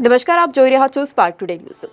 નમસ્કાર, આપ જોઈ રહ્યા છો સ્પાર્ક ટુડે ન્યૂઝ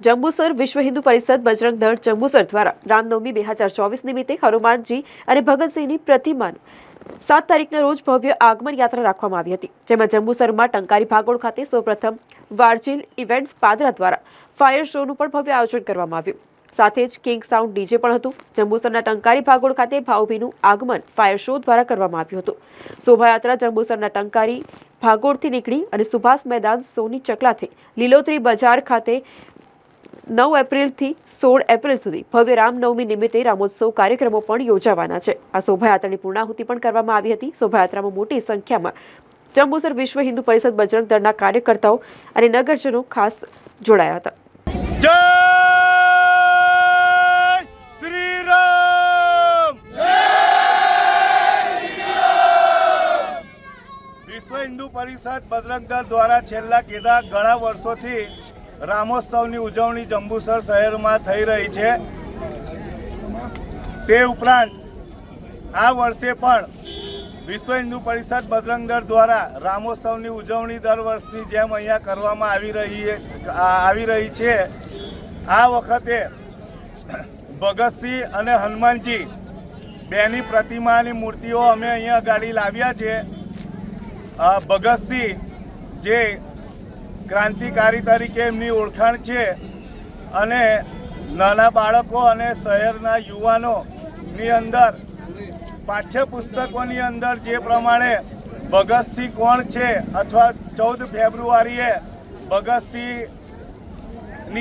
જંબુસર વિશ્વ હિન્દુ પરિષદ બજરંગ દળ જંબુસર દ્વારા રામનવમી બે હજાર ચોવીસ નિમિત્તે હનુમાનજી અને ભગતસિંહની પ્રતિમાનું સાત તારીખના રોજ ભવ્ય આગમન યાત્રા રાખવામાં આવી હતી, જેમાં જંબુસરમાં ટંકારી ભાગોળ ખાતે સૌપ્રથમ વારજીલ ઇવેન્ટ્સ પાદરા દ્વારા ફાયર શોનું પણ ભવ્ય આયોજન કરવામાં આવ્યું. સાથે જ કિંગ સાઉન્ડ ડીજે પણ હતું. જંબુસરના ટંકારી ભાગોળ ખાતે ભાવભીનું આગમન ફાયર શો દ્વારા કરવામાં આવ્યું હતું. શોભાયાત્રા જંબુસરના ટંકારી ભાગોળથી નીકળી અને સુભાષ મેદાન સોની ચકલાથી લીલોતરી બજાર ખાતે નવ એપ્રિલથી સોળ એપ્રિલ સુધી ભવ્ય રામનવમી નિમિત્તે રામોત્સવ કાર્યક્રમો પણ યોજાવાના છે. આ શોભાયાત્રાની પૂર્ણાહુતિ પણ કરવામાં આવી હતી. શોભાયાત્રામાં મોટી સંખ્યામાં જંબુસર વિશ્વ હિન્દુ પરિષદ બજરંગ દળના કાર્યકર્તાઓ અને નગરજનો ખાસ જોડાયા હતા. પરિષદ બજરંગ દ્વારા છેલ્લા કેટલા ઘણા વર્ષોથી રામોત્સવની ઉજવણી જંબુસર શહેરમાં થઈ રહી છે. તે ઉપરાંત આ વર્ષે પણ વિશ્વ હિન્દુ પરિષદ બજરંગ દ્વારા રામોત્સવની ઉજવણી દર વર્ષની જેમ અહીંયા કરવામાં આવી રહી આવી રહી છે. આ વખતે ભગતસિંહ અને હનુમાનજી બેની પ્રતિમાની મૂર્તિઓ અમે અહીંયા ગાડી લાવ્યા છે. ભગતસિંહ જે ક્રાંતિકારી તરીકે એમની ઓળખાણ છે અને નાના બાળકો અને શહેરના યુવાનોની અંદર પાઠ્યપુસ્તકોની અંદર જે પ્રમાણે ભગતસિંહ કોણ છે અથવા ચૌદ ફેબ્રુઆરીએ ભગતસિંહની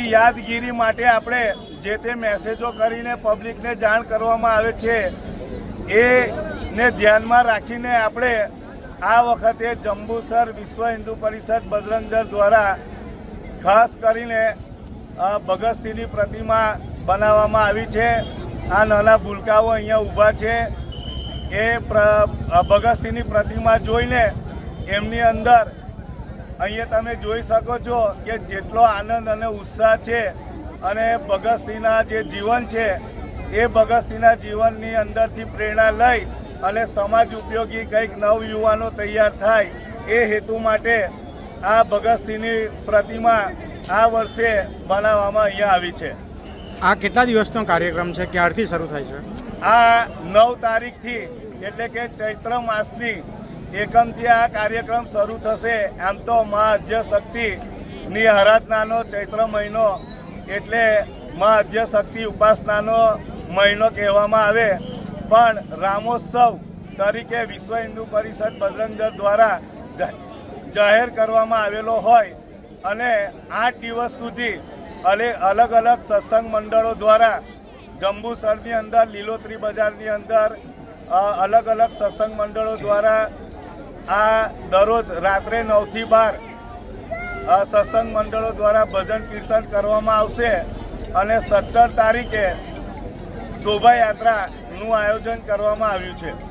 યાદગીરી માટે આપણે જે તે મેસેજો કરીને પબ્લિકને જાણ કરવામાં આવે છે એને ધ્યાનમાં રાખીને આપણે આ વખતે જંબુસર વિશ્વ હિન્દુ પરિષદ બજરંગ દ્વારા ખાસ કરીને ભગતસિંહની પ્રતિમા બનાવવામાં આવી છે. આ નાના ભૂલકાઓ અહીંયા ઊભા છે. એ ભગતસિંહની પ્રતિમા જોઈને એમની અંદર અહીંયા તમે જોઈ શકો છો કે જેટલો આનંદ અને ઉત્સાહ છે અને ભગતસિંહના જે જીવન છે, એ ભગતસિંહના જીવનની અંદરથી પ્રેરણા લઈ અને સમાજ ઉપયોગી કંઈક નવ યુવાનો તૈયાર થાય એ હેતુ માટે આ ભગતસિંહની પ્રતિમા આ વર્ષે બનાવવામાં અહીંયા આવી છે. આ કેટલા દિવસનો કાર્યક્રમ છે? ક્યારથી શરૂ થાય છે? આ નવ તારીખથી એટલે કે ચૈત્ર માસની એકમથી આ કાર્યક્રમ શરૂ થશે આમ તો મા શક્તિની આરાધનાનો ચૈત્ર મહિનો એટલે મા શક્તિ ઉપાસનાનો મહિનો કહેવામાં આવે પણ રામોત્સવ તરીકે વિશ્વ હિન્દુ પરિષદ બજરંગ દળ દ્વારા જાહેર કરવામાં આવેલો હોય અને આઠ દિવસ સુધી અલે અલગ અલગ સત્સંગ મંડળો દ્વારા જંબુસરની અંદર, લીલોતરી બજારની અંદર અલગ અલગ સત્સંગ મંડળો દ્વારા આ દરરોજ રાત્રે નવથી બાર સત્સંગ મંડળો દ્વારા ભજન કીર્તન કરવામાં આવશે અને સત્તર તારીખે શોભાયાત્રાનું આયોજન કરવામાં આવ્યું છે.